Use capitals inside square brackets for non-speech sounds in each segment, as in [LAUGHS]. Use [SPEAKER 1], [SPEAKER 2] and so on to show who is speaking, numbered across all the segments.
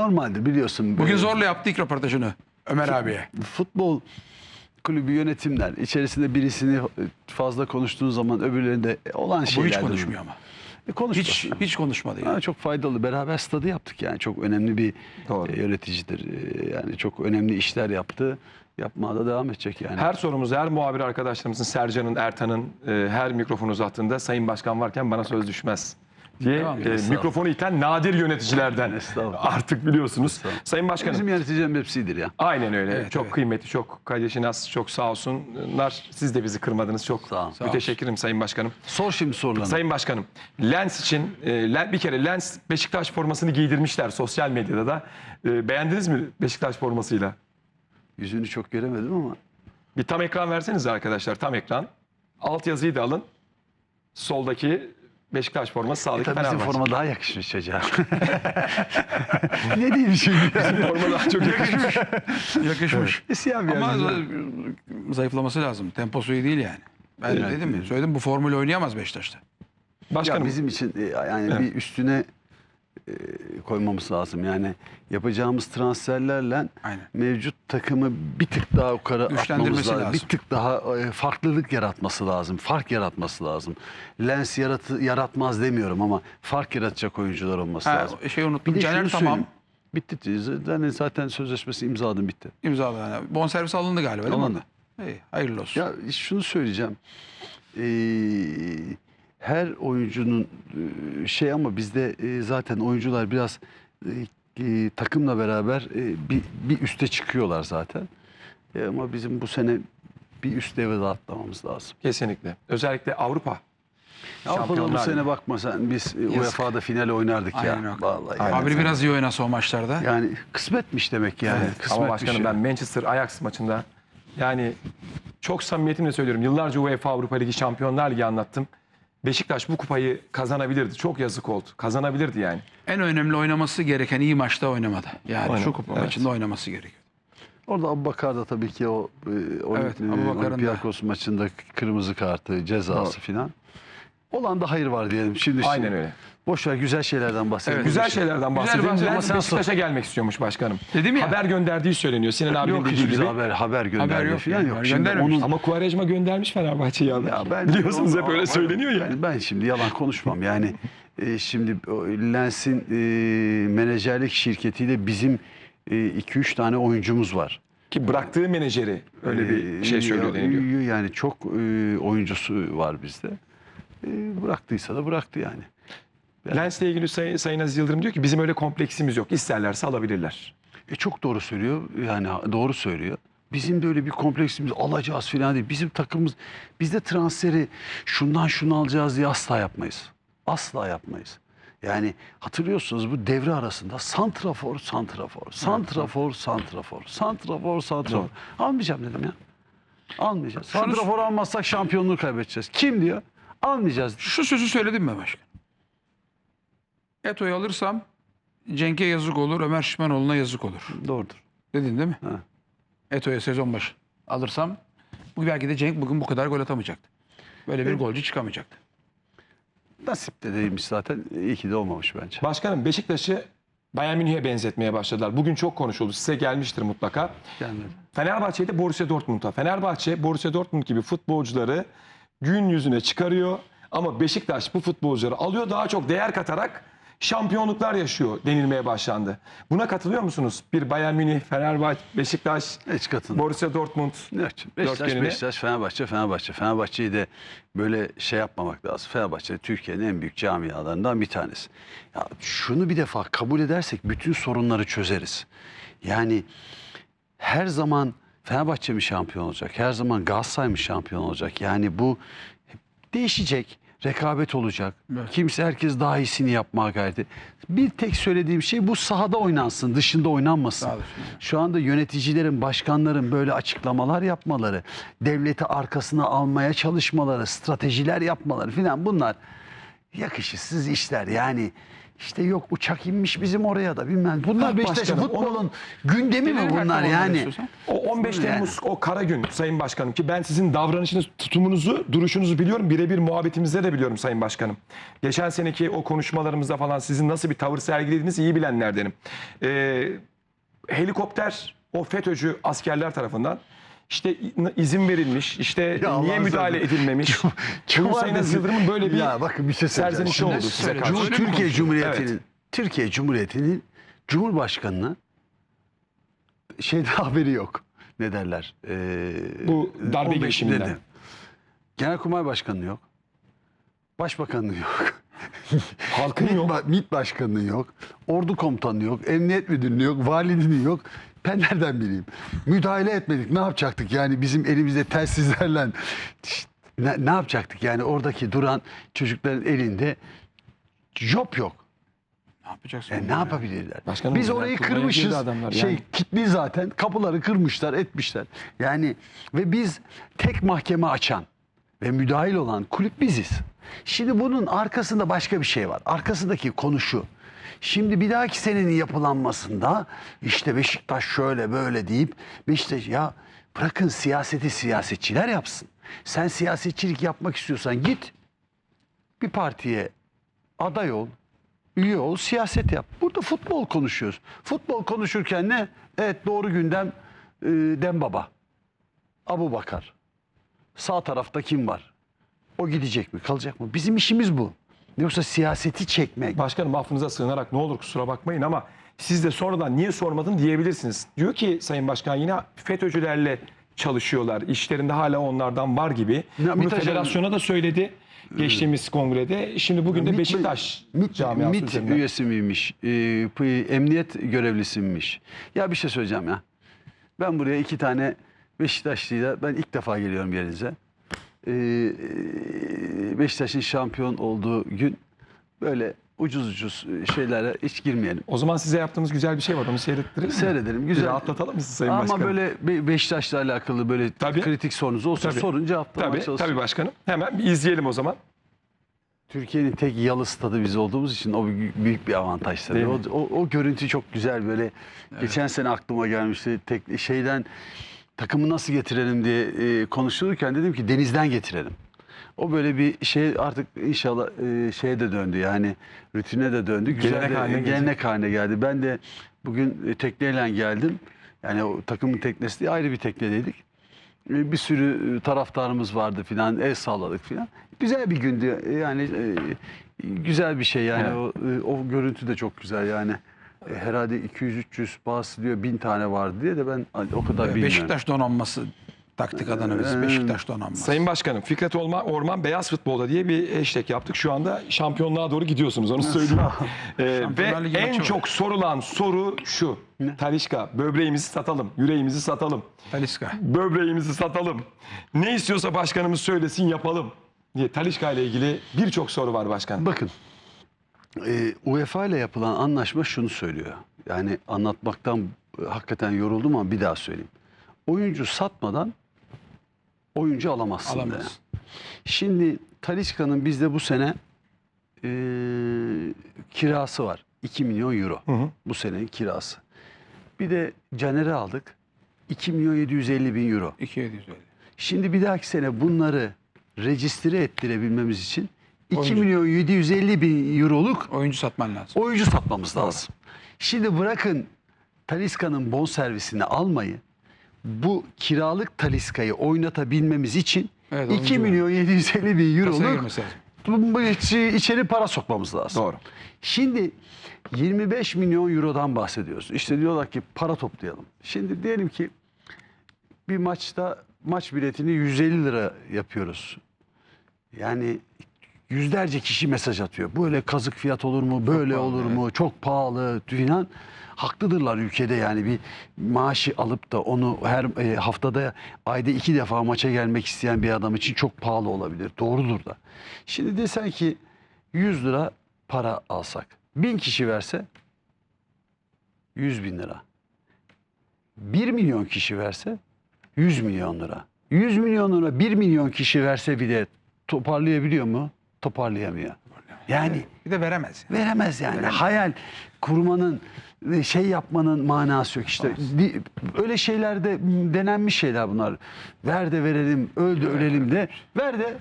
[SPEAKER 1] Normaldir biliyorsun.
[SPEAKER 2] Bugün zorla yaptı ilk röportajını Ömer abiye.
[SPEAKER 1] futbol kulübü yönetimler içerisinde birisini fazla konuştuğun zaman öbürlerinde olan
[SPEAKER 2] Bu
[SPEAKER 1] şeyler.
[SPEAKER 2] hiç konuşmuyor ama.
[SPEAKER 1] E.
[SPEAKER 2] Hiç hiç konuşmadı
[SPEAKER 1] Ha,
[SPEAKER 2] yani.
[SPEAKER 1] çok faydalı. Beraber stadı yaptık yani. Çok önemli bir
[SPEAKER 3] Doğru.
[SPEAKER 1] e, yöneticidir. E, yani çok önemli işler yaptı. Yapmaya da devam edecek yani.
[SPEAKER 3] Her sorumuzda her muhabir arkadaşlarımızın Sercan'ın, Ertan'ın e, her mikrofon uzattığında Sayın Başkan varken bana söz düşmez diye e, mikrofonu iten nadir yöneticilerden artık biliyorsunuz. Sayın Başkanım
[SPEAKER 1] Bizim yöneticilerin hepsidir ya.
[SPEAKER 3] aynen öyle.
[SPEAKER 2] Evet,
[SPEAKER 3] çok
[SPEAKER 2] evet.
[SPEAKER 3] kıymetli, çok kardeşiniz, çok sağ olsunlar. Siz de bizi kırmadınız. Çok
[SPEAKER 1] Sağ olun.
[SPEAKER 3] Müteşekkirim Sayın Başkanım.
[SPEAKER 1] Sor şimdi sorularını.
[SPEAKER 3] Sayın Başkanım, Lens için e, bir kere Lens Beşiktaş formasını giydirmişler sosyal medyada da. E, beğendiniz mi Beşiktaş formasıyla?
[SPEAKER 1] Yüzünü çok göremedim ama.
[SPEAKER 3] Bir tam ekran verseniz arkadaşlar, tam ekran. Alt yazıyı da alın. Soldaki Beşiktaş forması, sağdaki
[SPEAKER 1] Tabii bizim forma daha yakışmış çocuğa. ne diyeyim şimdi?
[SPEAKER 3] Forma daha çok yakışmış.
[SPEAKER 2] Yakışmış.
[SPEAKER 1] E, Siyah bir
[SPEAKER 2] Ama zayıflaması lazım. Temposu iyi değil yani. Ben
[SPEAKER 1] Evet.
[SPEAKER 2] dedim mi? Söyledim bu formül oynayamaz Beşiktaş'ta.
[SPEAKER 3] Başkanım,
[SPEAKER 1] Ya bizim için e, yani bir üstüne e, koymamız lazım. Yani yapacağımız transferlerle
[SPEAKER 2] Aynen.
[SPEAKER 1] mevcut takımı bir tık daha yukarı atmamız lazım.
[SPEAKER 2] lazım.
[SPEAKER 1] Bir tık daha farklılık yaratması lazım. Fark yaratması lazım. Lens yaratı, yaratmaz demiyorum ama fark yaratacak oyuncular olması
[SPEAKER 2] Ha,
[SPEAKER 1] lazım.
[SPEAKER 2] şey
[SPEAKER 1] Bir
[SPEAKER 2] unuttum.
[SPEAKER 1] de
[SPEAKER 2] Caner tamam.
[SPEAKER 1] Bitti. Zaten, zaten sözleşmesi imzaladım bitti.
[SPEAKER 2] İmzaladı. Yani. Bonservis alındı galiba değil mi
[SPEAKER 1] Alındı.
[SPEAKER 2] İyi, hayırlı olsun.
[SPEAKER 1] Ya şunu söyleyeceğim. Ee, her oyuncunun e, şey ama bizde e, zaten oyuncular biraz e, takımla beraber bir, bir üste çıkıyorlar zaten. E, ama bizim bu sene bir üst level'e atlamamız lazım.
[SPEAKER 3] kesinlikle. Özellikle Avrupa.
[SPEAKER 1] Avrupa'da bu sene bakma sen biz e, UEFA'da final oynardık
[SPEAKER 2] Aynen
[SPEAKER 1] ya.
[SPEAKER 2] öyle.
[SPEAKER 1] Vallahi.
[SPEAKER 3] Aynen.
[SPEAKER 1] yani.
[SPEAKER 2] Abi biraz iyi oynasa o maçlarda.
[SPEAKER 1] Yani kısmetmiş demek yani.
[SPEAKER 3] Evet.
[SPEAKER 1] Kısmetmiş
[SPEAKER 3] Ama başkanım ben Manchester Ajax maçında yani çok samimiyetimle söylüyorum. Yıllarca UEFA Avrupa Ligi Şampiyonlar Ligi anlattım. Beşiktaş bu kupayı kazanabilirdi. Çok yazık oldu. Kazanabilirdi yani.
[SPEAKER 2] En önemli oynaması gereken iyi maçta oynamadı. Yani
[SPEAKER 3] Oynamadı,
[SPEAKER 2] şu kupa
[SPEAKER 3] evet.
[SPEAKER 2] maçında oynaması gerekiyor.
[SPEAKER 1] Orada Abubakar da tabii ki o e, Olimp-
[SPEAKER 2] Evet, Abubakar'ın da.
[SPEAKER 1] Olympiakos maçında kırmızı kartı, cezası filan. Olan da hayır var diyelim. Şimdi
[SPEAKER 3] Aynen öyle.
[SPEAKER 1] Boş ver güzel şeylerden bahsedelim.
[SPEAKER 2] Evet,
[SPEAKER 3] Güzel şeylerden bahsedelim.
[SPEAKER 2] bahsedelim.
[SPEAKER 3] Lens
[SPEAKER 1] Sen
[SPEAKER 3] Beşiktaş'a gelmek istiyormuş başkanım.
[SPEAKER 2] Dedim ya.
[SPEAKER 3] Haber gönderdiği söyleniyor. Sinan abinin
[SPEAKER 1] Yok
[SPEAKER 3] dediği gibi.
[SPEAKER 1] haber haber gönderdi
[SPEAKER 2] yok
[SPEAKER 1] falan
[SPEAKER 2] yani,
[SPEAKER 1] yok.
[SPEAKER 2] haber
[SPEAKER 1] Şimdi onun
[SPEAKER 3] Ama Kuvarejma göndermiş Fenerbahçe'ye haber.
[SPEAKER 1] Ya ben
[SPEAKER 3] Biliyorsunuz hep öyle söyleniyor ya.
[SPEAKER 1] Ben, ben şimdi yalan konuşmam. Yani e, şimdi Lens'in e, menajerlik şirketiyle bizim 2-3 tane oyuncumuz var.
[SPEAKER 3] Ki bıraktığı menajeri öyle bir
[SPEAKER 1] E,
[SPEAKER 3] şey söylüyor deniliyor.
[SPEAKER 1] Yani çok e, oyuncusu var bizde. E, bıraktıysa da bıraktı yani.
[SPEAKER 3] Lens'le ilgili Say- Sayın Aziz Yıldırım diyor ki bizim öyle kompleksimiz yok. İsterlerse alabilirler.
[SPEAKER 1] E çok doğru söylüyor. Yani doğru söylüyor. Bizim de öyle bir kompleksimiz alacağız falan değil. Bizim takımımız bizde transferi şundan şunu alacağız diye asla yapmayız. Asla yapmayız. Yani hatırlıyorsunuz bu devre arasında santrafor, santrafor, santrafor, santrafor, santrafor, santrafor. Almayacağım dedim ya. Almayacağız. Santrafor almazsak şampiyonluğu kaybedeceğiz. Kim diyor? Almayacağız.
[SPEAKER 2] Şu sözü söyledim mi başkan? Eto'yu alırsam Cenk'e yazık olur, Ömer Şişmanoğlu'na yazık olur.
[SPEAKER 1] Doğrudur.
[SPEAKER 2] Dedin değil mi?
[SPEAKER 1] Ha.
[SPEAKER 2] Eto'ya sezon başı alırsam bu belki de Cenk bugün bu kadar gol atamayacaktı. Böyle bir golcü çıkamayacaktı.
[SPEAKER 1] Nasip de değilmiş zaten. İyi ki de olmamış bence.
[SPEAKER 3] Başkanım Beşiktaş'ı Bayern Münih'e benzetmeye başladılar. Bugün çok konuşuldu. Size gelmiştir mutlaka.
[SPEAKER 1] Gelmedi.
[SPEAKER 3] Fenerbahçe'de Borussia Dortmund'a. Fenerbahçe Borussia Dortmund gibi futbolcuları gün yüzüne çıkarıyor. Ama Beşiktaş bu futbolcuları alıyor daha çok değer katarak şampiyonluklar yaşıyor denilmeye başlandı. Buna katılıyor musunuz? Bir Bayern Münih, Fenerbahçe, Beşiktaş,
[SPEAKER 1] Hiç katılmıyorum.
[SPEAKER 3] Borussia Dortmund.
[SPEAKER 1] Evet, Beşiktaş,
[SPEAKER 3] Dörtgenine.
[SPEAKER 1] Beşiktaş, Fenerbahçe, Fenerbahçe. Fenerbahçe'yi de böyle şey yapmamak lazım. Fenerbahçe Türkiye'nin en büyük camialarından bir tanesi. Ya şunu bir defa kabul edersek bütün sorunları çözeriz. Yani her zaman Fenerbahçe mi şampiyon olacak? Her zaman Galatasaray mı şampiyon olacak? Yani bu değişecek. Rekabet olacak.
[SPEAKER 2] Evet.
[SPEAKER 1] Kimse herkes daha iyisini yapmaya gayret. Bir tek söylediğim şey bu sahada oynansın, dışında oynanmasın. Şu anda yöneticilerin, başkanların böyle açıklamalar yapmaları, devleti arkasına almaya çalışmaları, stratejiler yapmaları filan bunlar yakışıksız işler. Yani İşte yok uçak inmiş bizim oraya da bilmem. Bunlar Beşiktaş'ın
[SPEAKER 3] başkanım,
[SPEAKER 1] futbolun gündemi mi bunlar yani?
[SPEAKER 3] O 15
[SPEAKER 1] Yani.
[SPEAKER 3] Temmuz o kara gün Sayın Başkanım ki ben sizin davranışınız, tutumunuzu, duruşunuzu biliyorum. Birebir muhabbetimizde de biliyorum Sayın Başkanım. Geçen seneki o konuşmalarımızda falan sizin nasıl bir tavır sergilediğinizi iyi bilenlerdenim. Ee, helikopter o FETÖ'cü askerler tarafından işte izin verilmiş, işte
[SPEAKER 1] Ya
[SPEAKER 3] niye
[SPEAKER 1] Allah'ın
[SPEAKER 3] müdahale
[SPEAKER 1] sözü.
[SPEAKER 3] edilmemiş. Bugün Sayın Aziz Yıldırım'ın böyle bir
[SPEAKER 1] ya bakın bir şey
[SPEAKER 3] serzenişi oldu size karşı.
[SPEAKER 2] Cumhur-
[SPEAKER 1] Cum- Türkiye? Cumhuriyeti'nin
[SPEAKER 3] Evet.
[SPEAKER 1] Türkiye Cumhuriyeti'nin Cumhurbaşkanı'na [LAUGHS] şeyde haberi yok. Ne derler? Ee,
[SPEAKER 3] Bu darbe
[SPEAKER 1] 15'inde
[SPEAKER 3] girişiminden.
[SPEAKER 1] de. Genelkurmay Başkanı yok. Başbakanı yok. [LAUGHS]
[SPEAKER 3] Halkın
[SPEAKER 1] MİT,
[SPEAKER 3] yok.
[SPEAKER 1] MİT Başkanı yok. Ordu komutanı yok. Emniyet müdürünü yok. Valiliğini yok. Ben nereden bileyim? Müdahale etmedik. Ne yapacaktık? Yani bizim elimizde telsizlerle ne, ne yapacaktık? Yani oradaki duran çocukların elinde job yok.
[SPEAKER 2] Ne yapacaksın?
[SPEAKER 1] E, ne yapabilirler?
[SPEAKER 3] Başkanım,
[SPEAKER 1] Biz orayı kırmışız.
[SPEAKER 3] adamlar
[SPEAKER 1] şey
[SPEAKER 3] yani.
[SPEAKER 1] kilitli zaten. Kapıları kırmışlar, etmişler. Yani ve biz tek mahkeme açan ve müdahil olan kulüp biziz. Şimdi bunun arkasında başka bir şey var. Arkasındaki konu şu. Şimdi bir dahaki senenin yapılanmasında işte Beşiktaş şöyle böyle deyip Beşiktaş ya bırakın siyaseti siyasetçiler yapsın. Sen siyasetçilik yapmak istiyorsan git bir partiye aday ol, üye ol, siyaset yap. Burada futbol konuşuyoruz. Futbol konuşurken ne? Evet doğru gündem e, Dembaba, Abu Bakar. Sağ tarafta kim var? O gidecek mi, kalacak mı? Bizim işimiz bu. Yoksa siyaseti çekmek.
[SPEAKER 3] Başkanım affınıza sığınarak ne olur kusura bakmayın ama siz de sonradan niye sormadın diyebilirsiniz. Diyor ki Sayın Başkan yine FETÖ'cülerle çalışıyorlar. İşlerinde hala onlardan var gibi.
[SPEAKER 1] Ya,
[SPEAKER 3] Bunu federasyona da söyledi geçtiğimiz kongrede. Şimdi bugün de
[SPEAKER 1] MİT-
[SPEAKER 3] Beşiktaş
[SPEAKER 1] MİT,
[SPEAKER 3] camiası
[SPEAKER 1] MİT
[SPEAKER 3] üzerinden.
[SPEAKER 1] üyesi miymiş? E, emniyet görevlisiymiş. Ya bir şey söyleyeceğim ya. Ben buraya iki tane Beşiktaşlıyla ben ilk defa geliyorum yerinize. Ee, Beşiktaş'ın şampiyon olduğu gün böyle ucuz ucuz şeylere hiç girmeyelim.
[SPEAKER 3] O zaman size yaptığımız güzel bir şey var onu seyrettirelim mi?
[SPEAKER 1] Seyredelim.
[SPEAKER 3] Bir
[SPEAKER 1] Güzel.
[SPEAKER 3] rahatlatalım mı sizi Sayın
[SPEAKER 1] Ama
[SPEAKER 3] Başkanım?
[SPEAKER 1] böyle Be- Beşiktaş'la alakalı böyle
[SPEAKER 3] Tabii.
[SPEAKER 1] kritik sorunuz olsa
[SPEAKER 3] Tabii.
[SPEAKER 1] sorun cevaplamaya
[SPEAKER 3] Tabii,
[SPEAKER 1] çalışın.
[SPEAKER 3] tabii başkanım. Hemen bir izleyelim o zaman.
[SPEAKER 1] Türkiye'nin tek yalı stadı biz olduğumuz için o büyük, bir avantaj tabii. O, o, o görüntü çok güzel böyle. Geçen sene aklıma gelmişti. Tek şeyden takımı nasıl getirelim diye e, konuşulurken dedim ki denizden getirelim. O böyle bir şey artık inşallah e, şeye de döndü yani rutine de döndü. Güzel
[SPEAKER 3] Gelenek
[SPEAKER 1] de-
[SPEAKER 3] haline
[SPEAKER 1] gelenek haline geldi. Ben de bugün e, tekneyle geldim. Yani o takımın teknesi değil ayrı bir teknedeydik. E, Bir sürü e, taraftarımız vardı filan, el salladık filan. Güzel bir gündü yani e, güzel bir şey yani
[SPEAKER 3] Evet.
[SPEAKER 1] o, e, o görüntü de çok güzel yani. E, Herhalde 200-300 bazısı diyor 1000 tane vardı diye de ben hani o kadar bilmiyorum.
[SPEAKER 2] Beşiktaş donanması taktik adına biz.
[SPEAKER 1] Ee,
[SPEAKER 2] Beşiktaş donanması.
[SPEAKER 3] Sayın Başkanım Fikret Olma, Orman Beyaz Futbolda diye bir hashtag yaptık. Şu anda şampiyonluğa doğru gidiyorsunuz onu söyleyeyim. Ee, ve en
[SPEAKER 2] var.
[SPEAKER 3] çok sorulan soru şu. Talişka böbreğimizi satalım, yüreğimizi satalım.
[SPEAKER 2] Taliska.
[SPEAKER 3] Böbreğimizi satalım. Ne istiyorsa başkanımız söylesin yapalım diye Talişka ile ilgili birçok soru var başkan.
[SPEAKER 1] Bakın e, UEFA ile yapılan anlaşma şunu söylüyor. Yani anlatmaktan e, hakikaten yoruldum ama bir daha söyleyeyim. Oyuncu satmadan oyuncu alamazsın.
[SPEAKER 2] Alamaz.
[SPEAKER 1] Şimdi Talisca'nın bizde bu sene e, kirası var. 2 milyon euro.
[SPEAKER 3] hı.
[SPEAKER 1] Bu senenin kirası. Bir de Caner'i aldık. 2 milyon 750 bin euro.
[SPEAKER 2] 2750.
[SPEAKER 1] Şimdi bir dahaki sene bunları rejistre ettirebilmemiz için 2
[SPEAKER 2] Oyuncu.
[SPEAKER 1] milyon 750 bin euroluk
[SPEAKER 2] Oyuncu satman lazım.
[SPEAKER 1] oyuncu satmamız lazım. Şimdi bırakın Taliska'nın bonservisini almayı bu kiralık Taliska'yı oynatabilmemiz için
[SPEAKER 2] Evet,
[SPEAKER 1] 2
[SPEAKER 2] oyuncu
[SPEAKER 1] milyon 750 bin
[SPEAKER 2] Kasaya
[SPEAKER 1] euroluk
[SPEAKER 2] girmesi lazım.
[SPEAKER 1] bu- bu içi- içeri para sokmamız lazım.
[SPEAKER 3] Doğru.
[SPEAKER 1] Şimdi 25 milyon eurodan bahsediyoruz. İşte diyorlar ki para toplayalım. Şimdi diyelim ki bir maçta maç biletini 150 lira yapıyoruz. Yani yüzlerce kişi mesaj atıyor. Böyle kazık fiyat olur mu? Böyle
[SPEAKER 2] pahalı,
[SPEAKER 1] olur mu? Çok pahalı filan. Haklıdırlar ülkede yani bir maaşı alıp da onu her e, haftada ayda iki defa maça gelmek isteyen bir adam için çok pahalı olabilir. Doğrudur da. Şimdi desen ki 100 lira para alsak. Bin kişi verse 100 bin lira. 1 milyon kişi verse 100 milyon lira. 100 milyon lira 1 milyon kişi verse bile toparlayabiliyor mu? Toparlayamıyor. Yani
[SPEAKER 2] Bir de veremez. yani.
[SPEAKER 1] veremez yani. Hayal kurmanın ve şey yapmanın manası yok işte. Bir, öyle şeylerde denenmiş şeyler bunlar. Ver de verelim, öl de ölelim de. Ver de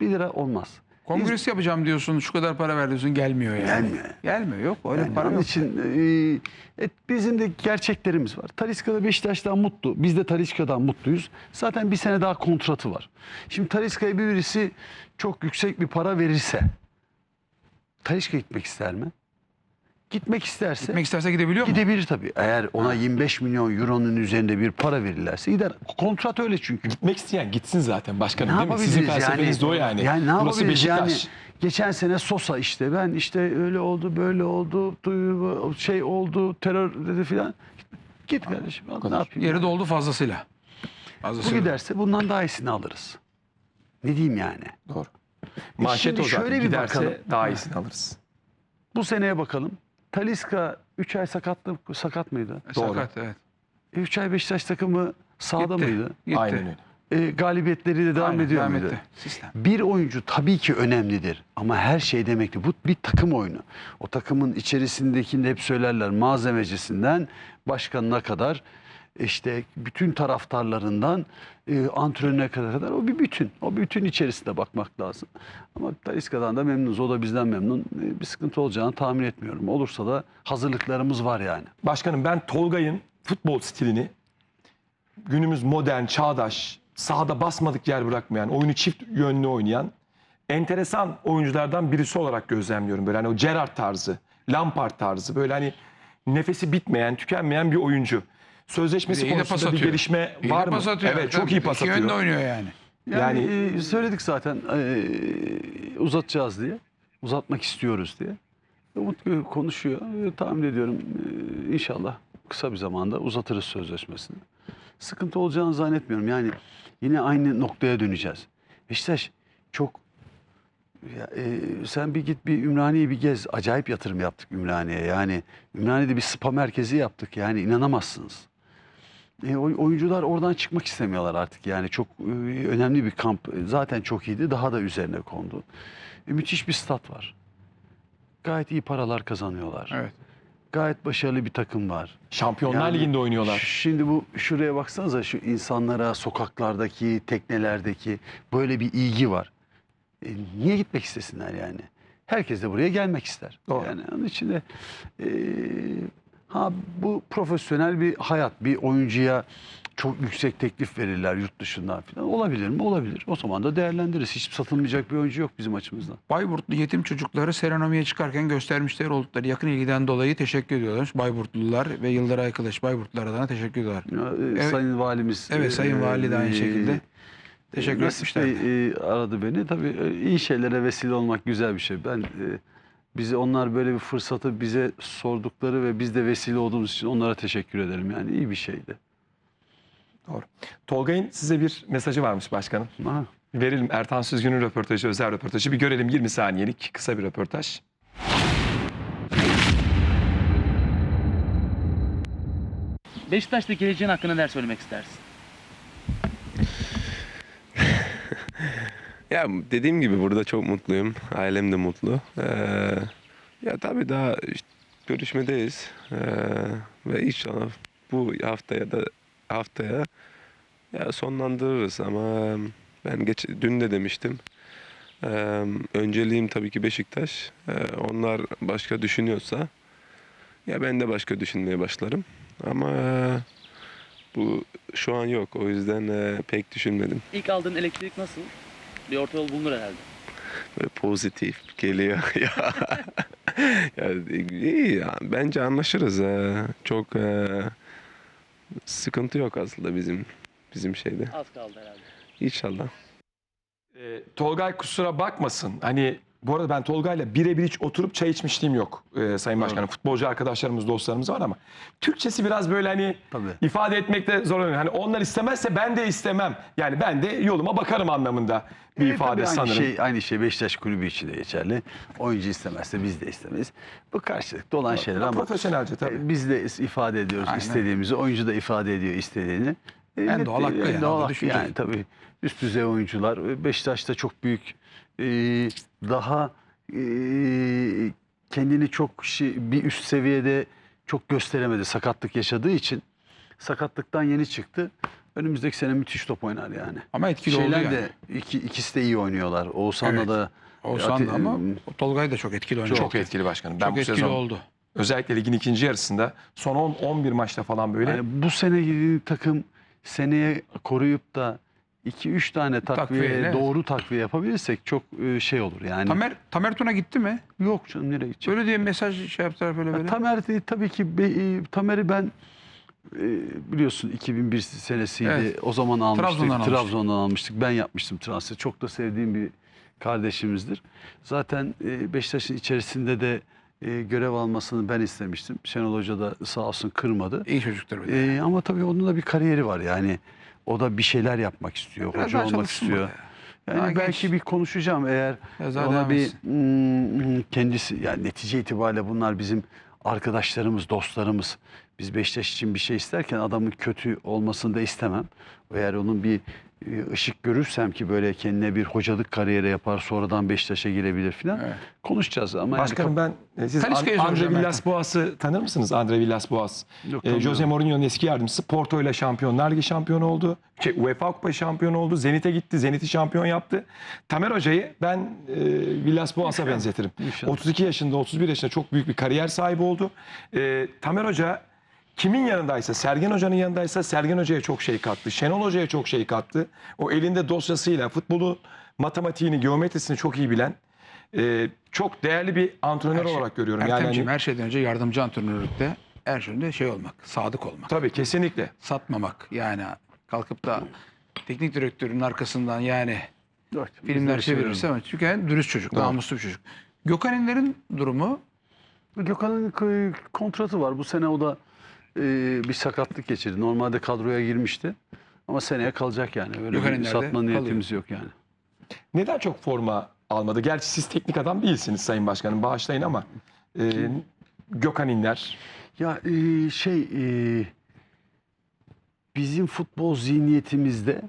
[SPEAKER 1] bir lira olmaz.
[SPEAKER 2] Kongresi yapacağım diyorsun, şu kadar para ver diyorsun gelmiyor yani.
[SPEAKER 1] Gelmiyor.
[SPEAKER 2] Gelmiyor yok öyle
[SPEAKER 1] Yani
[SPEAKER 2] para
[SPEAKER 1] onun
[SPEAKER 2] yok.
[SPEAKER 1] için e, e, bizim de gerçeklerimiz var. Taliska'da Beşiktaş'tan mutlu. Biz de Taliska'dan mutluyuz. Zaten bir sene daha kontratı var. Şimdi Taliska'ya bir birisi çok yüksek bir para verirse Taliska gitmek ister mi? Gitmek isterse
[SPEAKER 2] Gitmek isterse gidebiliyor mu?
[SPEAKER 1] gidebilir tabii. Eğer ona 25 milyon euronun üzerinde bir para verirlerse gider. Kontrat öyle çünkü.
[SPEAKER 3] Gitmek isteyen gitsin zaten başkanım
[SPEAKER 1] Ne
[SPEAKER 3] değil mi? Sizin felsefeniz de o yani.
[SPEAKER 1] Ne
[SPEAKER 3] Burası
[SPEAKER 1] yapabiliriz
[SPEAKER 3] Beşiktaş.
[SPEAKER 1] yani? Geçen sene Sosa işte ben işte öyle oldu böyle oldu duyu- şey oldu terör dedi filan. Git kardeşim ne
[SPEAKER 3] kadar.
[SPEAKER 1] yapayım?
[SPEAKER 2] Yeri doldu fazlasıyla.
[SPEAKER 1] Bu
[SPEAKER 2] Fazlasıyla.
[SPEAKER 1] giderse bundan daha iyisini alırız. Ne diyeyim yani?
[SPEAKER 3] Doğru. Manşet
[SPEAKER 1] şimdi
[SPEAKER 3] o zaten.
[SPEAKER 1] şöyle bir
[SPEAKER 3] Giderse
[SPEAKER 1] bakalım.
[SPEAKER 3] daha iyisini alırız.
[SPEAKER 1] Bu seneye bakalım. Taliska 3 ay sakatlı, sakat mıydı?
[SPEAKER 3] Doğru.
[SPEAKER 2] Sakat evet.
[SPEAKER 1] 3 ay Beşiktaş takımı sahada
[SPEAKER 2] Gitti.
[SPEAKER 1] mıydı?
[SPEAKER 2] Gitti.
[SPEAKER 3] Aynen öyle.
[SPEAKER 1] E, galibiyetleriyle devam
[SPEAKER 2] Aynen,
[SPEAKER 1] ediyor
[SPEAKER 2] devam
[SPEAKER 1] muydu?
[SPEAKER 2] etti. Sistem.
[SPEAKER 1] Bir oyuncu tabii ki önemlidir ama her şey demektir. Bu bir takım oyunu. O takımın içerisindekini hep söylerler malzemecisinden başkanına kadar işte bütün taraftarlarından e, antrenöre kadar kadar o bir bütün. O bütün içerisinde bakmak lazım. Ama Taliska'dan da memnunuz. O da bizden memnun. E, bir sıkıntı olacağını tahmin etmiyorum. Olursa da hazırlıklarımız var yani.
[SPEAKER 3] Başkanım ben Tolga'nın futbol stilini günümüz modern, çağdaş, sahada basmadık yer bırakmayan, oyunu çift yönlü oynayan enteresan oyunculardan birisi olarak gözlemliyorum. Böyle hani o Gerrard tarzı, Lampard tarzı böyle hani nefesi bitmeyen, tükenmeyen bir oyuncu. Sözleşmesi
[SPEAKER 2] İyi de pas
[SPEAKER 3] konusunda bir
[SPEAKER 2] atıyor.
[SPEAKER 3] gelişme
[SPEAKER 2] İyi de
[SPEAKER 3] var mı?
[SPEAKER 2] pas atıyor.
[SPEAKER 3] Evet çok iyi pas
[SPEAKER 2] İki yönde
[SPEAKER 3] atıyor.
[SPEAKER 2] oynuyor yani.
[SPEAKER 1] Yani,
[SPEAKER 3] Yani-
[SPEAKER 1] e, söyledik zaten e, uzatacağız diye. Uzatmak istiyoruz diye. Umut e, konuşuyor. E, tahmin ediyorum e, inşallah kısa bir zamanda uzatırız sözleşmesini. Sıkıntı olacağını zannetmiyorum. Yani yine aynı noktaya döneceğiz. Beşiktaş çok ya, e, sen bir git bir Ümraniye'yi bir gez. Acayip yatırım yaptık Ümraniye'ye. Yani Ümraniye'de bir spa merkezi yaptık. Yani inanamazsınız. E, oy- oyuncular oradan çıkmak istemiyorlar artık. Yani çok e, önemli bir kamp. E, Zaten çok iyiydi. Daha da üzerine kondu. E, müthiş bir stat var. Gayet iyi paralar kazanıyorlar.
[SPEAKER 2] Evet.
[SPEAKER 1] Gayet başarılı bir takım var.
[SPEAKER 3] Şampiyonlar
[SPEAKER 1] Yani
[SPEAKER 3] Ligi'nde oynuyorlar.
[SPEAKER 1] Şimdi bu şuraya baksanıza şu insanlara sokaklardaki, teknelerdeki böyle bir ilgi var. E, niye gitmek istesinler yani? Herkes de buraya gelmek ister.
[SPEAKER 3] Doğru.
[SPEAKER 1] Yani onun için de e, ha bu profesyonel bir hayat. Bir oyuncuya çok yüksek teklif verirler yurt dışından falan. Olabilir mi? Olabilir. O zaman da değerlendiririz. Hiç satılmayacak bir oyuncu yok bizim açımızdan.
[SPEAKER 2] Bayburtlu yetim çocukları serenomiye çıkarken göstermişleri oldukları yakın ilgiden dolayı teşekkür ediyorlar. Bayburtlular ve Yıldır Arkadaş Bayburtlular adına teşekkür ediyorlar.
[SPEAKER 1] Ya, e,
[SPEAKER 2] Evet.
[SPEAKER 1] Sayın Valimiz.
[SPEAKER 2] Evet, Sayın Vali de aynı
[SPEAKER 1] e,
[SPEAKER 2] şekilde. Teşekkür
[SPEAKER 1] Nasip
[SPEAKER 2] etmişler.
[SPEAKER 1] Bey, e, aradı beni. Tabii e, iyi şeylere vesile olmak güzel bir şey. Ben e, bize onlar böyle bir fırsatı bize sordukları ve biz de vesile olduğumuz için onlara teşekkür ederim. Yani iyi bir şeydi.
[SPEAKER 3] Doğru. Tolga'nın size bir mesajı varmış başkanım.
[SPEAKER 1] Ha.
[SPEAKER 3] Verelim Ertan Süzgün'ün röportajı, özel röportajı. Bir görelim 20 saniyelik kısa bir röportaj.
[SPEAKER 4] Beşiktaş'ta geleceğin hakkında neler söylemek istersin?
[SPEAKER 5] Ya dediğim gibi burada çok mutluyum. Ailem de mutlu. Ee, ya tabii daha işte görüşmedeyiz. Ee, ve inşallah bu haftaya da haftaya ya sonlandırırız ama ben geç, dün de demiştim. Ee, önceliğim tabii ki Beşiktaş. Ee, onlar başka düşünüyorsa ya ben de başka düşünmeye başlarım. Ama bu şu an yok. O yüzden e, pek düşünmedim.
[SPEAKER 4] İlk aldığın elektrik nasıl? Bir orta yol bulunur herhalde.
[SPEAKER 5] böyle pozitif geliyor [LAUGHS] ya. ya iyi ya. Bence anlaşırız. ha. Çok e, sıkıntı yok aslında bizim bizim şeyde.
[SPEAKER 4] Az kaldı herhalde.
[SPEAKER 5] İnşallah.
[SPEAKER 3] Ee, Tolgay kusura bakmasın. Hani bu arada ben Tolgay'la birebir hiç oturup çay içmişliğim yok ee, Sayın Başkanım. Futbolcu arkadaşlarımız, dostlarımız var ama Türkçesi biraz böyle hani
[SPEAKER 1] Tabii.
[SPEAKER 3] ifade etmekte zorlanıyor. Hani onlar istemezse ben de istemem. Yani ben de yoluma bakarım anlamında bir
[SPEAKER 1] E,
[SPEAKER 3] ifade
[SPEAKER 1] tabii
[SPEAKER 3] sanırım.
[SPEAKER 1] Aynı şey, aynı şey Beşiktaş kulübü için de geçerli. Oyuncu istemezse biz de istemeyiz. Bu karşılıklı olan şeyler ama
[SPEAKER 3] Profesyonelce tabii.
[SPEAKER 1] e, biz de ifade ediyoruz
[SPEAKER 2] Aynen.
[SPEAKER 1] istediğimizi. Oyuncu da ifade ediyor istediğini. E,
[SPEAKER 2] En
[SPEAKER 1] net-
[SPEAKER 2] doğal hakkı
[SPEAKER 1] en
[SPEAKER 2] yani,
[SPEAKER 1] doğal hakkı yani tabii üst düzey oyuncular. E, Beşiktaş'ta çok büyük e, daha e, kendini çok şey, bir üst seviyede çok gösteremedi sakatlık yaşadığı için. Sakatlıktan yeni çıktı. Önümüzdeki sene müthiş top oynar yani.
[SPEAKER 2] Ama etkili oldu
[SPEAKER 1] Şeyler
[SPEAKER 2] yani.
[SPEAKER 1] de iki, ikisi de iyi oynuyorlar. Oğuzhan'la
[SPEAKER 2] Evet.
[SPEAKER 1] da
[SPEAKER 2] Oğuzhan da ama Tolgay da çok etkili oynadı.
[SPEAKER 3] Çok etkili başkanım. Ben
[SPEAKER 2] Çok
[SPEAKER 3] bu
[SPEAKER 2] etkili
[SPEAKER 3] sezon
[SPEAKER 2] oldu.
[SPEAKER 3] özellikle ligin ikinci yarısında son 10 11 maçta falan böyle
[SPEAKER 1] yani bu sene takım seneye koruyup da 2-3 tane takviye,
[SPEAKER 2] Takviyeyle.
[SPEAKER 1] doğru takviye yapabilirsek çok e, şey olur yani.
[SPEAKER 2] Tamer, Tamer Tuna gitti mi?
[SPEAKER 1] Yok canım nereye gidecek?
[SPEAKER 2] Öyle diye mesaj şey yaptılar böyle böyle.
[SPEAKER 1] Tamer de, tabii ki be- e, Tamer'i ben e, biliyorsun 2001 senesiydi.
[SPEAKER 2] Evet.
[SPEAKER 1] O zaman almıştık.
[SPEAKER 2] Trabzon'dan
[SPEAKER 1] Trabzon'dan,
[SPEAKER 2] almıştık.
[SPEAKER 1] almıştık. Ben yapmıştım transferi. Çok da sevdiğim bir kardeşimizdir. Zaten e, Beşiktaş'ın içerisinde de e, görev almasını ben istemiştim. Şenol Hoca da sağ olsun kırmadı.
[SPEAKER 2] İyi çocuktur bir de.
[SPEAKER 1] E, ama tabii onun da bir kariyeri var yani. O da bir şeyler yapmak istiyor.
[SPEAKER 2] Biraz
[SPEAKER 1] hoca olmak istiyor. Yani
[SPEAKER 2] Daha
[SPEAKER 1] belki
[SPEAKER 2] genç.
[SPEAKER 1] bir konuşacağım eğer
[SPEAKER 2] daha
[SPEAKER 1] ona bir
[SPEAKER 2] etsin.
[SPEAKER 1] hmm, kendisi yani netice itibariyle bunlar bizim arkadaşlarımız, dostlarımız. Biz Beşiktaş için bir şey isterken adamın kötü olmasını da istemem. Eğer onun bir ışık görürsem ki böyle kendine bir hocalık kariyeri yapar sonradan Beşiktaş'a girebilir falan
[SPEAKER 2] Evet.
[SPEAKER 1] konuşacağız ama
[SPEAKER 3] Başkanım ben e, siz
[SPEAKER 2] soracağım
[SPEAKER 3] Andre
[SPEAKER 2] ben.
[SPEAKER 3] Villas-Boas'ı tanır mısınız? Andre Villas-Boas.
[SPEAKER 1] Yok,
[SPEAKER 3] E. Jose Mourinho'nun eski yardımcısı Porto ile Şampiyonlar Ligi şampiyonu oldu. Şey, UEFA Kupa şampiyonu oldu. Zenit'e gitti. Zenit'i şampiyon yaptı. Tamer Hoca'yı ben e, Villas-Boas'a benzetirim.
[SPEAKER 1] İnşallah.
[SPEAKER 3] 32 yaşında, 31 yaşında çok büyük bir kariyer sahibi oldu. E, Tamer Hoca kimin yanındaysa, Sergen Hoca'nın yanındaysa Sergen Hoca'ya çok şey kattı. Şenol Hoca'ya çok şey kattı. O elinde dosyasıyla futbolu, matematiğini, geometrisini çok iyi bilen e, çok değerli bir antrenör
[SPEAKER 2] Her şey-
[SPEAKER 3] olarak görüyorum. Yani
[SPEAKER 2] Ertemciğim
[SPEAKER 3] hani-
[SPEAKER 2] her şeyden önce yardımcı antrenörlükte her şeyde şey olmak, sadık olmak.
[SPEAKER 3] Tabii kesinlikle.
[SPEAKER 2] Satmamak yani kalkıp da teknik direktörün arkasından yani
[SPEAKER 1] Dört.
[SPEAKER 2] filmler
[SPEAKER 1] Bizleri
[SPEAKER 2] çevirirse ama çünkü yani dürüst çocuk, namuslu bir çocuk. Gökhan İnler'in durumu
[SPEAKER 1] Gökhan'ın k- kontratı var. Bu sene o da e, bir sakatlık geçirdi. Normalde kadroya girmişti. Ama seneye kalacak yani. Öyle
[SPEAKER 2] Gökhan
[SPEAKER 1] bir
[SPEAKER 2] İnler'de
[SPEAKER 1] satma
[SPEAKER 2] kalıyor.
[SPEAKER 1] niyetimiz yok yani.
[SPEAKER 3] Neden çok forma almadı? Gerçi siz teknik adam değilsiniz Sayın Başkanım. Bağışlayın ama e, Gökhan İnler.
[SPEAKER 1] Ya e, şey e, bizim futbol zihniyetimizde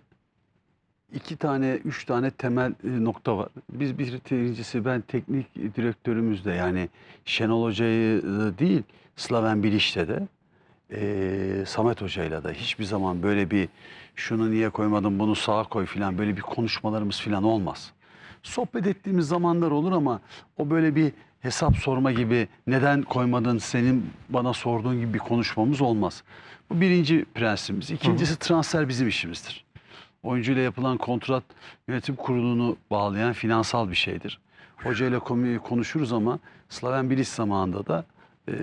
[SPEAKER 1] iki tane, üç tane temel e, nokta var. Biz bir birincisi ben teknik direktörümüzde yani Şenol Hoca'yı e, değil Slaven Bilic'te de e, Samet Hoca'yla da hiçbir zaman böyle bir şunu niye koymadın bunu sağa koy filan böyle bir konuşmalarımız filan olmaz. Sohbet ettiğimiz zamanlar olur ama o böyle bir hesap sorma gibi neden koymadın senin bana sorduğun gibi bir konuşmamız olmaz. Bu birinci prensibimiz. İkincisi transfer bizim işimizdir. Oyuncuyla yapılan kontrat yönetim kurulunu bağlayan finansal bir şeydir. Hocayla komi- konuşuruz ama Slaven Bilic zamanında da e,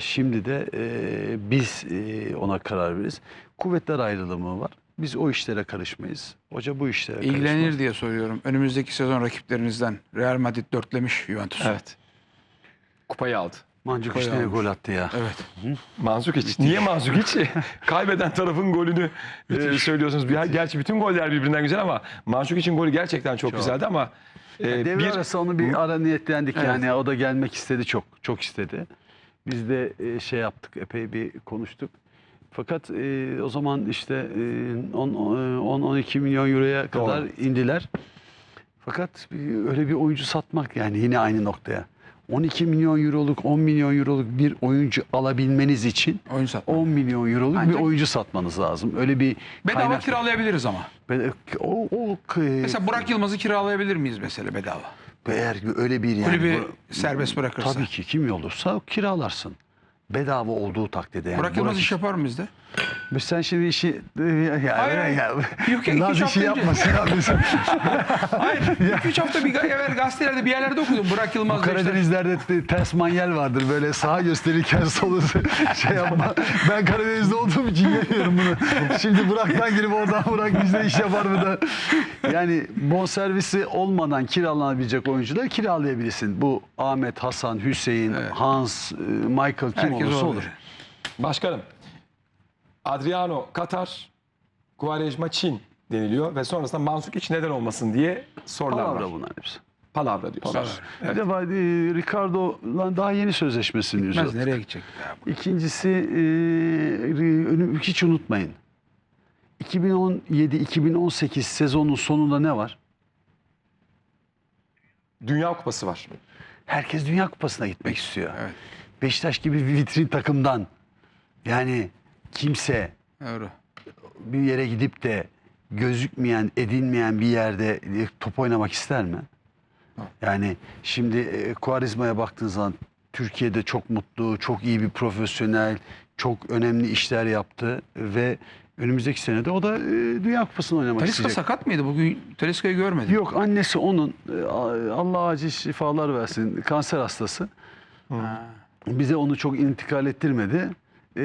[SPEAKER 1] şimdi de e, biz e, ona karar veririz. Kuvvetler ayrılımı var. Biz o işlere karışmayız. Hoca bu işlere
[SPEAKER 2] ilgilenir
[SPEAKER 1] karışmaz.
[SPEAKER 2] diye soruyorum. Önümüzdeki sezon rakiplerinizden Real Madrid dörtlemiş Juventus'u.
[SPEAKER 3] Evet. Kupayı aldı.
[SPEAKER 1] Mancuk
[SPEAKER 2] Bayağı
[SPEAKER 1] işte
[SPEAKER 2] olmuş.
[SPEAKER 1] gol attı ya.
[SPEAKER 2] Evet.
[SPEAKER 3] Manzukic. Niye Manzukic? [LAUGHS] Kaybeden tarafın golünü e, söylüyorsunuz. Ya, gerçi bütün goller birbirinden güzel ama Manzukic'in golü gerçekten çok, güzeldi ama e,
[SPEAKER 1] Devre
[SPEAKER 3] bir
[SPEAKER 1] arası onu bir ara niyetlendik
[SPEAKER 2] Evet.
[SPEAKER 1] yani o da gelmek istedi çok çok istedi. Biz de e, şey yaptık epey bir konuştuk. Fakat e, o zaman işte e, 10-12 milyon euroya kadar indiler. Fakat e, öyle bir oyuncu satmak yani yine aynı noktaya. 12 milyon euroluk 10 milyon euroluk bir oyuncu alabilmeniz için
[SPEAKER 2] Oyun satma.
[SPEAKER 1] 10 milyon euroluk
[SPEAKER 2] Ancak-
[SPEAKER 1] bir oyuncu satmanız lazım. Öyle bir
[SPEAKER 2] Bedava
[SPEAKER 1] kaynak-
[SPEAKER 2] kiralayabiliriz ama.
[SPEAKER 1] Be- o, o,
[SPEAKER 2] Mesela Burak Yılmaz'ı kiralayabilir miyiz mesela bedava?
[SPEAKER 1] Eğer öyle bir yani
[SPEAKER 2] Kulübü
[SPEAKER 1] bu-
[SPEAKER 2] serbest bırakırsa.
[SPEAKER 1] Tabii ki kim olursa kiralarsın. Bedava olduğu takdirde yani.
[SPEAKER 2] Burak Yılmaz iş yapar mı bizde?
[SPEAKER 1] Biz sen şimdi işi ya,
[SPEAKER 2] Hayır,
[SPEAKER 1] ya,
[SPEAKER 2] hayır.
[SPEAKER 1] ya,
[SPEAKER 2] Yok, iki
[SPEAKER 1] Naz
[SPEAKER 2] hafta
[SPEAKER 1] işi yapmasın [LAUGHS] [LAUGHS] ya biz.
[SPEAKER 2] Hayır. 2-3 hafta bir evvel gazetelerde bir yerlerde okudum. Burak Yılmaz işte-
[SPEAKER 1] Karadenizlerde te- ters manyel vardır böyle sağa gösterirken solu [LAUGHS] şey yapma. Ben Karadeniz'de olduğum için yemiyorum bunu. Şimdi Burak'tan girip oradan Burak bizde iş yapar mı da. Yani bonservisi olmadan kiralanabilecek oyuncuları kiralayabilirsin. Bu Ahmet, Hasan, Hüseyin, Hans, e, Michael kim
[SPEAKER 2] Herkes
[SPEAKER 1] olursa
[SPEAKER 2] olabilir.
[SPEAKER 1] olur.
[SPEAKER 3] Başkanım, Adriano Katar, Quaresma Çin deniliyor ve sonrasında Manzukic neden olmasın diye sorular
[SPEAKER 1] Palavra
[SPEAKER 3] var.
[SPEAKER 1] bunlar hepsi.
[SPEAKER 3] Palavra diyorsunuz.
[SPEAKER 1] Bir de var, e, Ricardo'la daha yeni sözleşmesini
[SPEAKER 2] Gitmez nereye gidecek? Ya bu-
[SPEAKER 1] İkincisi e, önü- hiç unutmayın. 2017-2018 sezonun sonunda ne var?
[SPEAKER 3] Dünya Kupası var.
[SPEAKER 1] Herkes Dünya Kupası'na gitmek istiyor.
[SPEAKER 2] Evet.
[SPEAKER 1] Beşiktaş gibi bir vitrin takımdan yani kimse
[SPEAKER 2] Doğru.
[SPEAKER 1] bir yere gidip de gözükmeyen, edilmeyen bir yerde e, top oynamak ister mi? Yani şimdi e, Kuarizma'ya baktığın zaman Türkiye'de çok mutlu, çok iyi bir profesyonel, çok önemli işler yaptı ve önümüzdeki sene de o da e, Dünya Kupası'nı oynamak
[SPEAKER 2] Taliska
[SPEAKER 1] isteyecek.
[SPEAKER 2] sakat mıydı? Bugün Taliska'yı görmedim.
[SPEAKER 1] Yok annesi onun e, Allah acil şifalar versin kanser hastası. Bize onu çok intikal ettirmedi. E,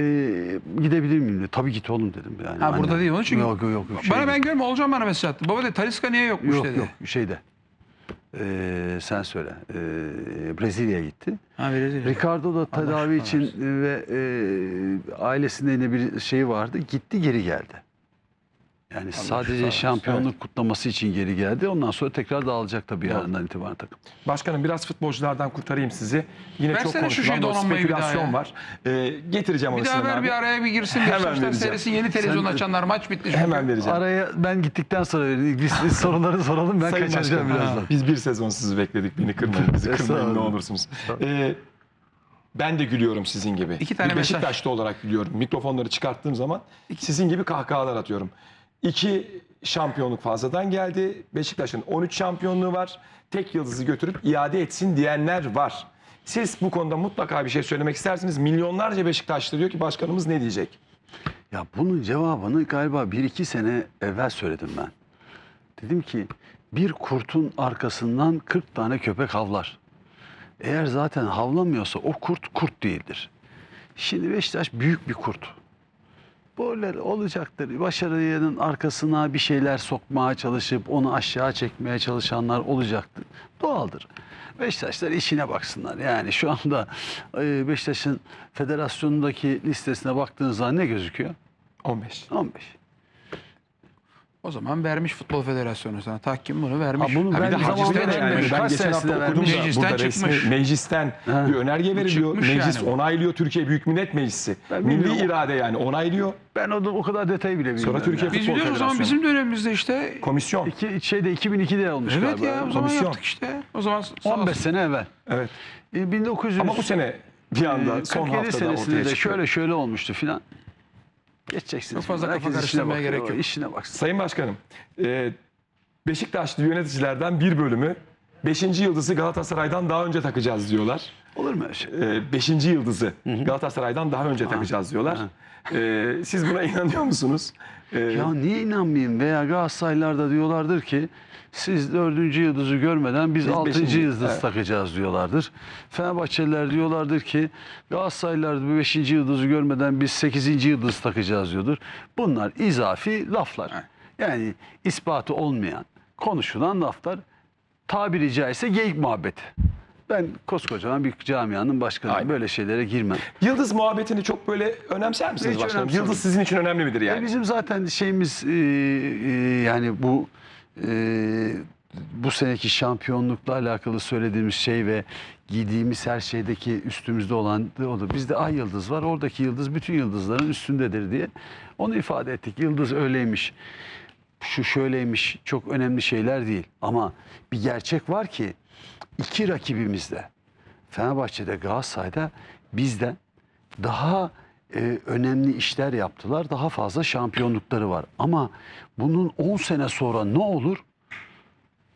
[SPEAKER 1] gidebilir miyim dedi. Tabii git oğlum dedim. Yani
[SPEAKER 2] Ha, burada
[SPEAKER 1] Anne-
[SPEAKER 2] değil onun çünkü.
[SPEAKER 1] Yok yok yok.
[SPEAKER 2] bana
[SPEAKER 1] şeyde.
[SPEAKER 2] ben görme olacağım bana mesaj attı. Baba dedi Taliska niye yokmuş
[SPEAKER 1] Yok
[SPEAKER 2] dedi.
[SPEAKER 1] yok şeyde. E, sen söyle. E, Brezilya'ya gitti.
[SPEAKER 2] Ha Brezilya.
[SPEAKER 1] Ricardo da tedavi
[SPEAKER 2] şifa
[SPEAKER 1] için ve e, ailesinde yine bir şey vardı. Gitti geri geldi. Yani sadece şampiyonluk kutlaması için geri geldi. Ondan sonra tekrar dağılacak tabii yarından itibaren takım.
[SPEAKER 3] Başkanım biraz futbolculardan kurtarayım sizi. Yine çok
[SPEAKER 2] Versene şu
[SPEAKER 3] konuşulan
[SPEAKER 2] bir
[SPEAKER 3] spekülasyon var. Ee, getireceğim onu
[SPEAKER 2] Bir daha ver
[SPEAKER 3] abi.
[SPEAKER 2] bir araya bir girsin.
[SPEAKER 3] Hemen
[SPEAKER 2] Beşiktaşlar
[SPEAKER 3] vereceğim.
[SPEAKER 2] Yeni televizyon
[SPEAKER 1] Sen-
[SPEAKER 2] açanlar maç bitti. çünkü.
[SPEAKER 3] Hemen vereceğim.
[SPEAKER 1] Araya ben gittikten sonra biz soruları soralım. Ben
[SPEAKER 3] Sayın
[SPEAKER 1] kaçıracağım
[SPEAKER 3] Başkanım,
[SPEAKER 1] birazdan.
[SPEAKER 3] Biz bir sezon sizi bekledik. Beni kırmayın. Bizi [LAUGHS] kırmayın ne
[SPEAKER 1] Estağfurullah.
[SPEAKER 3] olursunuz. Ee, ben de gülüyorum sizin gibi.
[SPEAKER 2] İki tane
[SPEAKER 3] bir
[SPEAKER 2] mesaj.
[SPEAKER 3] Beşiktaşlı olarak gülüyorum. Mikrofonları çıkarttığım zaman sizin gibi kahkahalar atıyorum. İki şampiyonluk fazladan geldi. Beşiktaş'ın 13 şampiyonluğu var. Tek yıldızı götürüp iade etsin diyenler var. Siz bu konuda mutlaka bir şey söylemek istersiniz. Milyonlarca Beşiktaşlı diyor ki başkanımız ne diyecek?
[SPEAKER 1] Ya bunun cevabını galiba bir iki sene evvel söyledim ben. Dedim ki bir kurtun arkasından 40 tane köpek havlar. Eğer zaten havlamıyorsa o kurt kurt değildir. Şimdi Beşiktaş büyük bir kurt. Böyle olacaktır. Başarının arkasına bir şeyler sokmaya çalışıp onu aşağı çekmeye çalışanlar olacaktır. Doğaldır. Beşiktaşlar işine baksınlar. Yani şu anda e, Beşiktaş'ın federasyonundaki listesine baktığın zaman ne gözüküyor?
[SPEAKER 3] 15.
[SPEAKER 1] 15.
[SPEAKER 2] O zaman vermiş Futbol Federasyonu sana. Tahkim bunu vermiş.
[SPEAKER 1] Ha, bunu
[SPEAKER 3] Ha bir de de yani
[SPEAKER 1] vermiş.
[SPEAKER 3] ben
[SPEAKER 1] Kaç
[SPEAKER 3] geçen hafta okudum
[SPEAKER 1] vermiş.
[SPEAKER 3] da
[SPEAKER 2] Meclisten
[SPEAKER 3] burada resmi
[SPEAKER 2] çıkmış.
[SPEAKER 3] meclisten bir önerge veriliyor.
[SPEAKER 2] çıkmış
[SPEAKER 3] Meclis
[SPEAKER 2] yani bu.
[SPEAKER 3] onaylıyor Türkiye Büyük Millet Meclisi.
[SPEAKER 1] Ben
[SPEAKER 3] Milli
[SPEAKER 1] bilmiyorum.
[SPEAKER 3] irade yani onaylıyor.
[SPEAKER 1] Ben o, o kadar detayı bile bilmiyorum.
[SPEAKER 3] Sonra Türkiye.
[SPEAKER 2] Biz
[SPEAKER 3] Futbol
[SPEAKER 2] biliyoruz o zaman
[SPEAKER 3] Federasyonu.
[SPEAKER 2] bizim dönemimizde işte.
[SPEAKER 3] Komisyon.
[SPEAKER 1] İki, şeyde 2002'de olmuş
[SPEAKER 2] Evet
[SPEAKER 1] galiba.
[SPEAKER 2] ya o zaman
[SPEAKER 3] Komisyon.
[SPEAKER 2] yaptık işte. O zaman sağ
[SPEAKER 1] 15
[SPEAKER 2] olsun.
[SPEAKER 1] sene evvel.
[SPEAKER 3] Evet.
[SPEAKER 1] E, 1900
[SPEAKER 3] Ama bu sene bir anda
[SPEAKER 1] e,
[SPEAKER 3] son
[SPEAKER 1] 47
[SPEAKER 3] haftada
[SPEAKER 1] senesinde
[SPEAKER 3] ortaya
[SPEAKER 1] de
[SPEAKER 3] çıkıyor.
[SPEAKER 1] şöyle şöyle olmuştu filan. Geçeceksiniz.
[SPEAKER 2] Çok fazla
[SPEAKER 1] Herkes
[SPEAKER 2] kafa
[SPEAKER 1] işine
[SPEAKER 2] karıştırmaya
[SPEAKER 1] bakıyor,
[SPEAKER 2] gerek yok.
[SPEAKER 1] İşine baksın.
[SPEAKER 3] Sayın Başkanım, e, Beşiktaşlı yöneticilerden bir bölümü 5. yıldızı Galatasaray'dan daha önce takacağız diyorlar.
[SPEAKER 1] Olur mu öyle şey?
[SPEAKER 3] 5. yıldızı Galatasaray'dan daha önce takacağız diyorlar. E, siz buna [LAUGHS] inanıyor musunuz? E,
[SPEAKER 1] Ya niye inanmayayım? Veya Galatasaraylılar da diyorlardır ki siz dördüncü yıldızı görmeden biz
[SPEAKER 3] Biz
[SPEAKER 1] altıncı
[SPEAKER 3] beşinci,
[SPEAKER 1] yıldız
[SPEAKER 3] evet.
[SPEAKER 1] takacağız diyorlardır. Fenerbahçeliler diyorlardır ki Galatasaraylılar bu beşinci yıldızı görmeden biz sekizinci yıldız takacağız diyordur. Bunlar izafi laflar. Yani ispatı olmayan, konuşulan laflar tabiri caizse geyik muhabbeti. Ben koskocaman bir camianın başkanıyım.
[SPEAKER 3] Aynen.
[SPEAKER 1] Böyle şeylere girmem.
[SPEAKER 3] Yıldız muhabbetini çok böyle önemser misiniz
[SPEAKER 1] Hiç
[SPEAKER 3] başkanım? Yıldız sizin için önemli midir
[SPEAKER 1] E
[SPEAKER 3] yani?
[SPEAKER 1] bizim zaten şeyimiz e, e, yani bu e, bu seneki şampiyonlukla alakalı söylediğimiz şey ve giydiğimiz her şeydeki üstümüzde olan o da bizde ay yıldız var. Oradaki yıldız bütün yıldızların üstündedir diye onu ifade ettik. Yıldız öyleymiş. Şu şöyleymiş. Çok önemli şeyler değil. Ama bir gerçek var ki iki rakibimizde Fenerbahçe'de Galatasaray'da bizden daha e, önemli işler yaptılar. Daha fazla şampiyonlukları var. Ama bunun 10 sene sonra ne olur?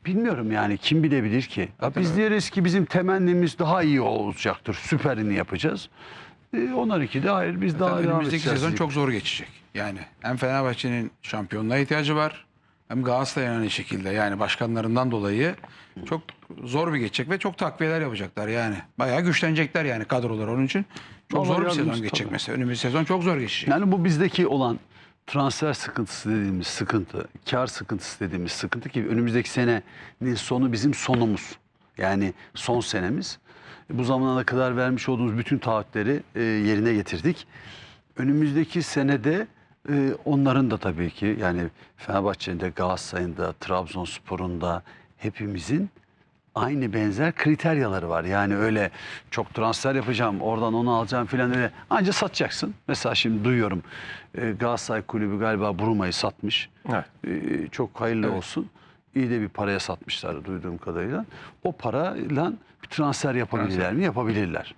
[SPEAKER 1] Bilmiyorum yani kim bilebilir ki? Ya biz diyeriz ki bizim temennimiz daha iyi olacaktır. Süperini yapacağız. E, onlar iki de hayır biz daha
[SPEAKER 2] Zaten
[SPEAKER 1] devam
[SPEAKER 2] önümüzdeki
[SPEAKER 1] edeceğiz.
[SPEAKER 2] sezon çok zor geçecek. Yani hem Fenerbahçe'nin şampiyonluğa ihtiyacı var. Hem Galatasaray'ın aynı şekilde yani başkanlarından dolayı çok zor bir geçecek ve çok takviyeler yapacaklar yani. Bayağı güçlenecekler yani kadrolar onun için. Çok zor bir sezon geçecek
[SPEAKER 1] tabii.
[SPEAKER 2] mesela. Önümüzdeki sezon çok zor geçecek.
[SPEAKER 1] Yani bu bizdeki olan transfer sıkıntısı dediğimiz sıkıntı, kar sıkıntısı dediğimiz sıkıntı ki önümüzdeki senenin sonu bizim sonumuz. Yani son senemiz. Bu zamana kadar vermiş olduğumuz bütün taahhütleri e, yerine getirdik. Önümüzdeki senede e, onların da tabii ki yani Fenerbahçe'nin de Galatasaray'ın da Trabzonspor'un da hepimizin aynı benzer kriteryaları var. Yani öyle çok transfer yapacağım, oradan onu alacağım filan öyle. Anca satacaksın. Mesela şimdi duyuyorum e, Galatasaray Kulübü galiba Bruma'yı satmış.
[SPEAKER 3] Evet.
[SPEAKER 1] E, çok hayırlı olsun. iyi de bir paraya satmışlar duyduğum kadarıyla. O parayla bir transfer yapabilirler mi? Yapabilirler.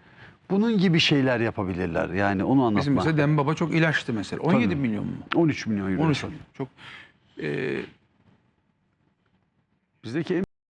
[SPEAKER 1] Bunun gibi şeyler yapabilirler. Yani onu anlatma.
[SPEAKER 2] Bizim mesela Dembaba çok ilaçtı mesela. 17
[SPEAKER 1] Tabii.
[SPEAKER 2] milyon mu?
[SPEAKER 1] 13 milyon euro.
[SPEAKER 2] 13 milyon. Çok e,
[SPEAKER 1] Bizdeki en